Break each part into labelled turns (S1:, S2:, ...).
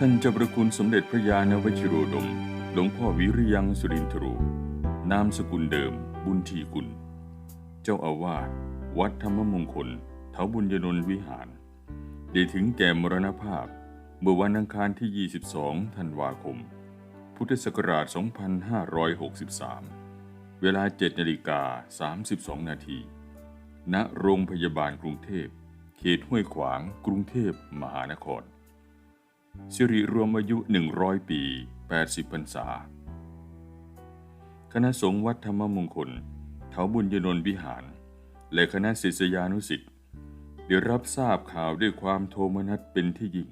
S1: ท่านเจ้าประคุณสมเด็จพระยาณวชิโรดม หลวงพ่อวิริยังสุรินทโรนามสกุลเดิม บุญทีกุล เจ้าอาวาสวัดธรรมมงคลเถาบุญยนนวิหาร ได้ถึงแก่มรณภาพ เมื่อวันอังคารที่ 22 ธันวาคม พุทธศักราช 2563 เวลา 7นาฬิกา32 นาที ณ โรงพยาบาลกรุงเทพ เขตห้วยขวาง กรุงเทพ มหานคร สิริรวมอายุ 100 ปี 80พรรษา คณะสงฆ์วัดธรรมมงคลเถาบุญยนนท์วิหาร และคณะศิษยานุสิษย์ได้รับทราบข่าวด้วยความโทมนัสเป็นที่ยิ่ง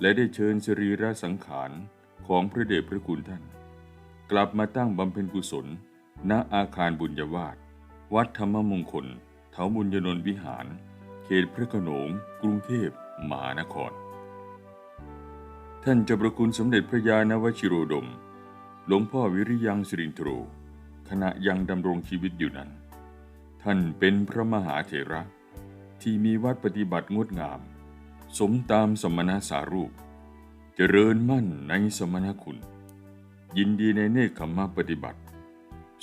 S1: และได้เชิญสรีระสังขารของพระเดชพระคุณท่าน กลับมาตั้งบำเพ็ญกุศล ณอาคารบุญยวาสวัดธรรมมงคลเถาบุญยนนท์วิหาร เขตพระโขนงกรุงเทพมหานคร ท่านเจ้าประคุณสมเด็จพระยาณวชิโรดม หลวงพ่อวิริยังสิรินทโรขณะยังดำรงชีวิตอยู่นั้น ท่านเป็นพระมหาเถระที่มีวัดปฏิบัติงดงาม สมตามสมณสารูป เจริญมั่นในสมณคุณ ยินดีในเนคขมปฏิบัติ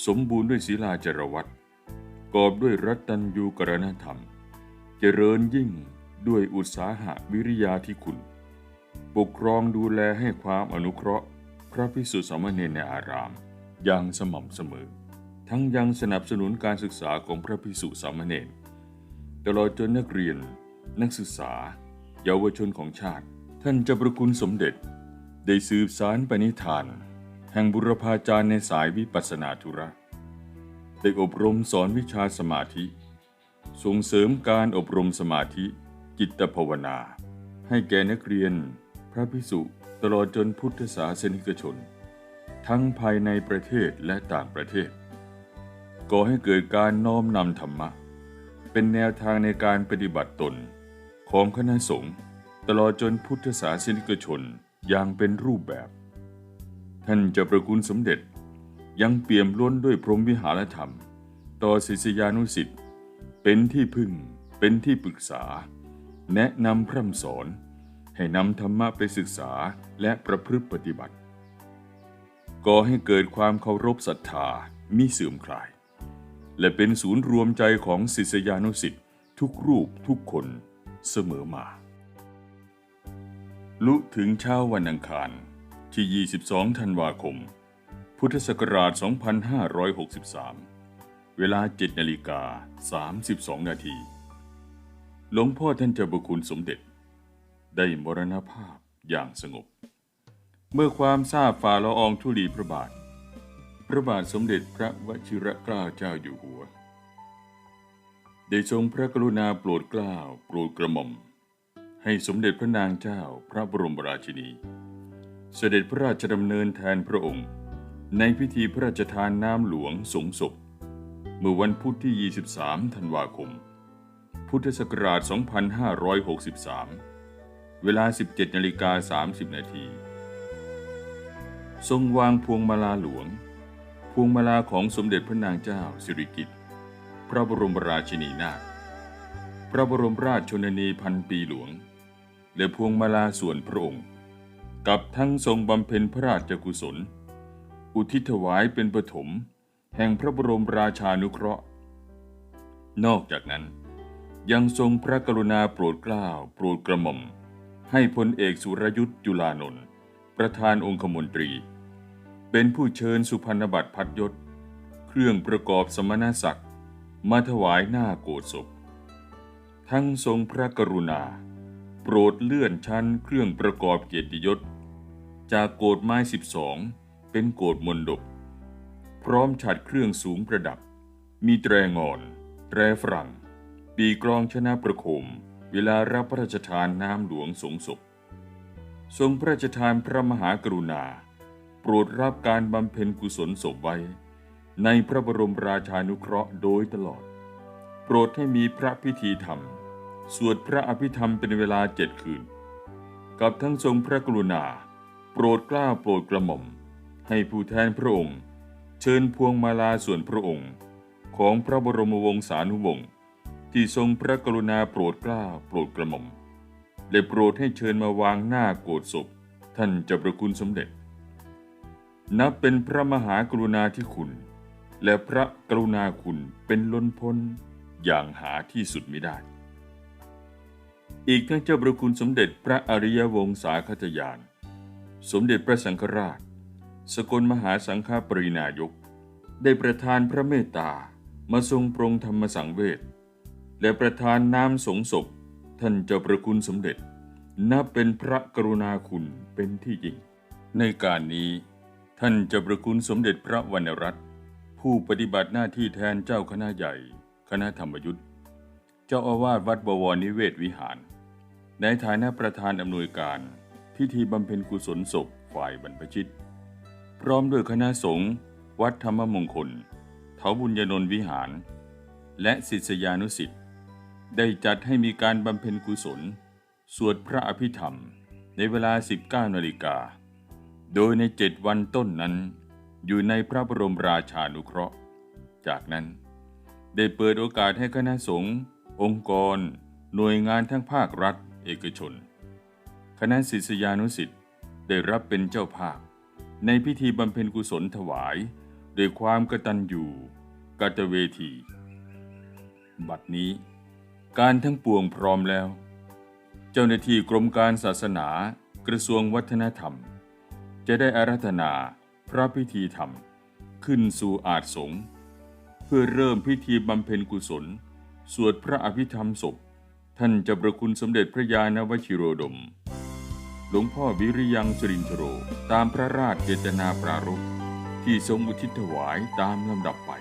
S1: สมบูรณ์ด้วยศีลาจารวัตกอบด้วยรัตตัญยูกรณธรรม เจริญยิ่งด้วยอุตสาหะวิริยาธิคุณ ปกครองดูแลให้ความอนุเคราะห์ พระภิกษุสามเณรในอาราม อย่างสม่ำเสมอ ทั้งยังสนับสนุนการศึกษาของพระภิกษุสามเณรตลอดจนนักเรียน นักศึกษา เยาวชนของชาติ ท่านเจ้าประคุณสมเด็จ ได้สืบสารปณิธาน แห่งบุรพาจารย์ในสายวิปัสสนาธุระได้อบรมสอนวิชาสมาธิ ส่งเสริมการอบรมสมาธิ จิตภาวนา ให้แก่นักเรียน ระภิกษุตลอดจนพุทธศาสนิกชน ทั้งภายในประเทศและต่างประเทศ ก่อให้เกิดการน้อมนำธรรมะ เป็นแนวทางในการปฏิบัติตน ของคณะสงฆ์ตลอดจนพุทธศาสนิกชนอย่างเป็นรูปแบบ ท่านจะประคุณสมเด็จยังเปี่ยมล้นด้วยพรหมวิหารธรรม ต่อศิษยานุสิษย์เป็นที่พึ่งเป็นที่ปรึกษา แนะนำพร่ำสอน ให้นำธรรมะไปศึกษาและประพฤติปฏิบัติ ก่อให้เกิดความเคารพศรัทธามิเสื่อมคลาย และเป็นศูนย์รวมใจของศิษยานุสิษย์ทุกรูปทุกคนเสมอมา ลุถึงเช้าวันอังคารที่ 22 ธันวาคม พุทธศักราช 2563 เวลา 7 นาฬิกา 32 นาที หลวงพ่อท่านเจ้าบุคุณสมเด็จ ได้มรณภาพอย่างสงบ เมื่อความทราบฝ่าละอองธุลีพระบาท พระบาทสมเด็จพระวชิรเกล้าเจ้าอยู่หัว ได้ทรงพระกรุณาโปรดเกล้าโปรดกระหม่อม ให้สมเด็จพระนางเจ้าพระบรมราชินี เสด็จพระราชดำเนินแทนพระองค์ ในพิธีพระราชทานน้ำหลวงสงศพเมื่อวันพุธที่ 23 ธันวาคม พุทธศักราช 2563 เวลา 17นาฬิกา30 นาที ทรงวางพวงมาลาหลวง พวงมาลาของสมเด็จพระนางเจ้าสิริกิติ์พระบรมราชินีนาถพระบรมราชชนนีพันปีหลวง และพวงมาลาส่วนพระองค์ กับทั้งทรงบำเพ็ญพระราชกุศล อุทิศถวายเป็นปฐมแห่งพระบรมราชานุเคราะห์ นอกจากนั้นยังทรงพระกรุณาโปรดเกล้าโปรดกระหม่อม ให้พลเอกสุรยุทธ์จุลานนท์ประธานองคมนตรี เป็นผู้เชิญสุพรรณบัตรพัดยศ เครื่องประกอบสมณศักดิ์มาถวายหน้าโกศศพทั้งทรงพระกรุณา โปรดเลื่อนชั้นเครื่องประกอบเกียรติยศ จากโกดไม้สิบสองเป็นโกดมนดบพร้อมฉัดเครื่องสูงประดับ มีแตรงอน แตรฝรั่ง ปีกลองชนะประโคม เวลารับพระราชทานน้ำหลวงสงศพทรงพระราชทานพระมหากรุณา โปรดรับการบำเพ็ญกุศลศพไว้ ในพระบรมราชานุเคราะห์โดยตลอด โปรดให้มีพระพิธีธรรม สวดพระอภิธรรมเป็นเวลาเจ็ดคืน กับทั้งทรงพระกรุณา โปรดกล้าโปรดกระหม่อม ให้ผู้แทนพระองค์ เชิญพวงมาลาส่วนพระองค์ ของพระบรมวงศานุวงศ์ ที่ทรงพระกรุณาโปรดเกล้าโปรดกระหม่อมและโปรดให้เชิญมาวางหน้าโกรธศพท่านเจ้าประคุณสมเด็จ นับเป็นพระมหากรุณาธิคุณ และพระกรุณาคุณเป็นล้นพ้นอย่างหาที่สุดมิได้ อีกทั้งเจ้าประคุณสมเด็จพระอริยวงศาคตยาน สมเด็จพระสังฆราช สกลมหาสังฆปรินายก ได้ประทานพระเมตตามาทรงปรงธรรมสังเวช และประทานน้ำสงศพท่านเจ้าประคุณสมเด็จ นับเป็นพระกรุณาคุณเป็นที่ยิ่ง ในการนี้ท่านเจ้าประคุณสมเด็จพระวรรณรัตน์ผู้ปฏิบัติหน้าที่แทนเจ้าคณะใหญ่ คณะธรรมยุทธ์เจ้าอาวาสวัดบวรนิเวศวิหาร ในฐานะประธานอำนวยการ พิธีบำเพ็ญกุศลศพฝ่ายบรรพชิต พร้อมด้วยคณะสงฆ์วัดธรรมมงคลเถาบุญญนนท์วิหาร และศิษยานุสิทธิ์ ได้จัดให้มีการบำเพ็ญกุศล สวดพระอภิธรรมในเวลา 19นาฬิกา โดยในเจ็ดวันต้นนั้น อยู่ในพระบรมราชานุเคราะห์ จากนั้น ได้เปิดโอกาสให้คณะสงฆ์องค์กร หน่วยงานทั้งภาครัฐ เอกชน คณะศิษยานุสิ์ได้รับเป็นเจ้าภาพ ในพิธีบำเพ็ญกุศลถวายด้วยความกตัญญูกตเวที บัดนี้ การทั้งปวงพร้อมแล้ว เจ้าหน้าที่กรมการศาสนากระทรวงวัฒนธรรม จะได้อารัธนาพระพิธีธรรมขึ้นสู่อาจสงเพื่อเริ่มพิธีบำเพ็ญกุศล สวดพระอภิธรรมศพ ท่านจะประคุณสมเด็จพระยาณวชิโรดม หลวงพ่อวิริยังสรินทโร ตามพระราชเจตนาปรารภที่ทรงอุทิศถวายตามลำดับไป